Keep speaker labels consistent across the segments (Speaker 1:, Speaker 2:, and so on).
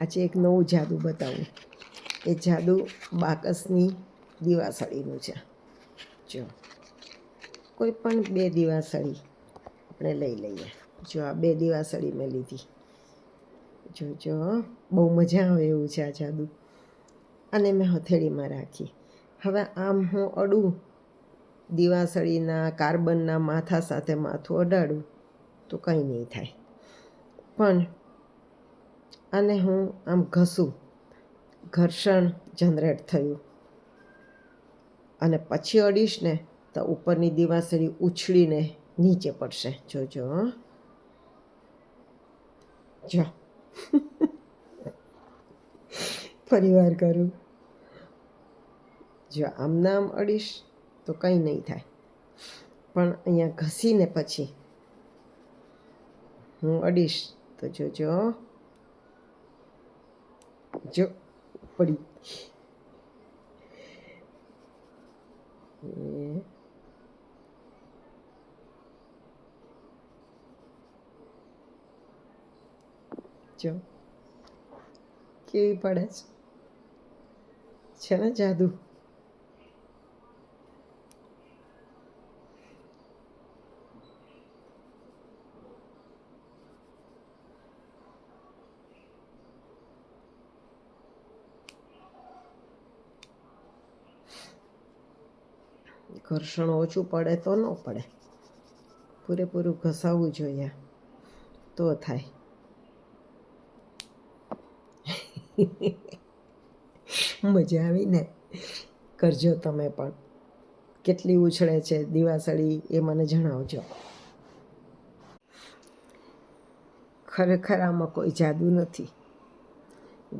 Speaker 1: આજે એક નવું જાદુ બતાવું. એ જાદુ બાકસની દીવાસળીનું છે. જો કોઈ પણ બે દીવાસળી આપણે લઈ લઈએ. જો, આ બે દીવાસળી મેં લીધી. જો જો, બહુ મજા આવે એવું છે આ જાદુ. અને મેં હથેળીમાં રાખી. હવે આમ હું અડું દીવાસળીના કાર્બનના માથા સાથે માથું અડાડું તો કંઈ નહીં થાય. પણ અને હું આમ ઘસું. ઘર્ષણ જનરેટ થયું. અને પછી અડીશ ને તો ઉપરની દિવાસળી ઉછળીને નીચે પડશે. જોજો જો. ફરી વાર કરું. જો આમના આમ અડીશ તો કંઈ નહીં થાય. પણ અહીંયા ઘસીને પછી હું અડીશ તો જોજો જો પડી. જો કેવી પડે છે ને જાદુ? ઘર્ષણ ઓછું પડે તો ન પડે. પૂરેપૂરું ઘસાવવું જોઈએ. તો થાય. મજા આવીને કરજો તમે પણ. કેટલી ઉછળે છે દિવાસળી એ મને જણાવજો. ખરેખર આમાં કોઈ જાદુ નથી.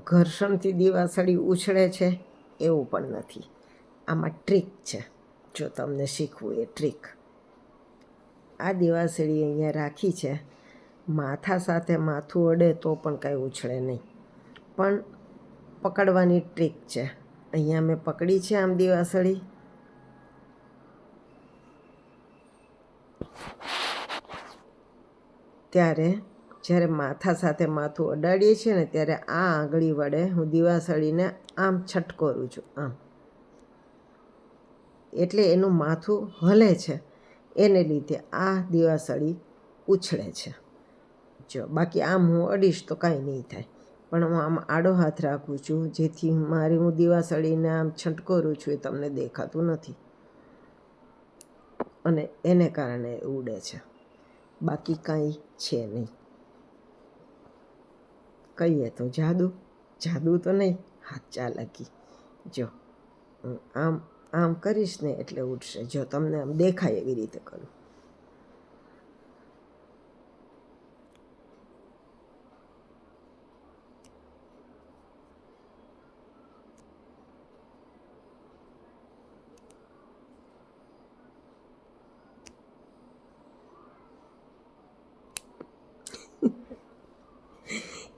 Speaker 1: ઘર્ષણથી દિવાસળી ઉછળે છે એવું પણ નથી. આમાં ટ્રીક છે. જો તમને શીખવું એ ટ્રીક આ દિવાસળી અહીંયા રાખી છે. માથા સાથે માથું અડે તો પણ કાંઈ ઉછળે નહીં. પણ પકડવાની ટ્રીક છે. અહીંયા મેં પકડી છે આમ દિવાસળી. ત્યારે જ્યારે માથા સાથે માથું અડાડીએ છીએ ને ત્યારે આ આંગળી વડે હું દિવાસળીને આમ છટકોરું છું, આમ. એટલે એનું માથું હલે છે. એને લીધે આ દિવાસળી ઉછળે છે. જો, બાકી આમ હું અડીશ તો કાંઈ નહીં થાય. પણ હું આમ આડો હાથ રાખું છું, જેથી મારી હું દિવાસળીને આમ છંટકોરું છું એ તમને દેખાતું નથી. અને એને કારણે ઉડે છે. બાકી કાંઈ છે નહીં. કહીએ તો જાદુ જાદુ તો નહીં હાથ ચાલાકી જો આમ આમ કરીશ ને એટલે ઉઠશે જો તમને આમ દેખાય એવી રીતે કરું.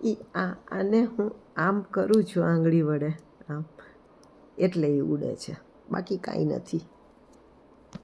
Speaker 1: એ આ, આને હું આમ કરું છું આંગળી વડે, આમ. એટલે એ ઉડે છે. બાકી કાંઈ નથી.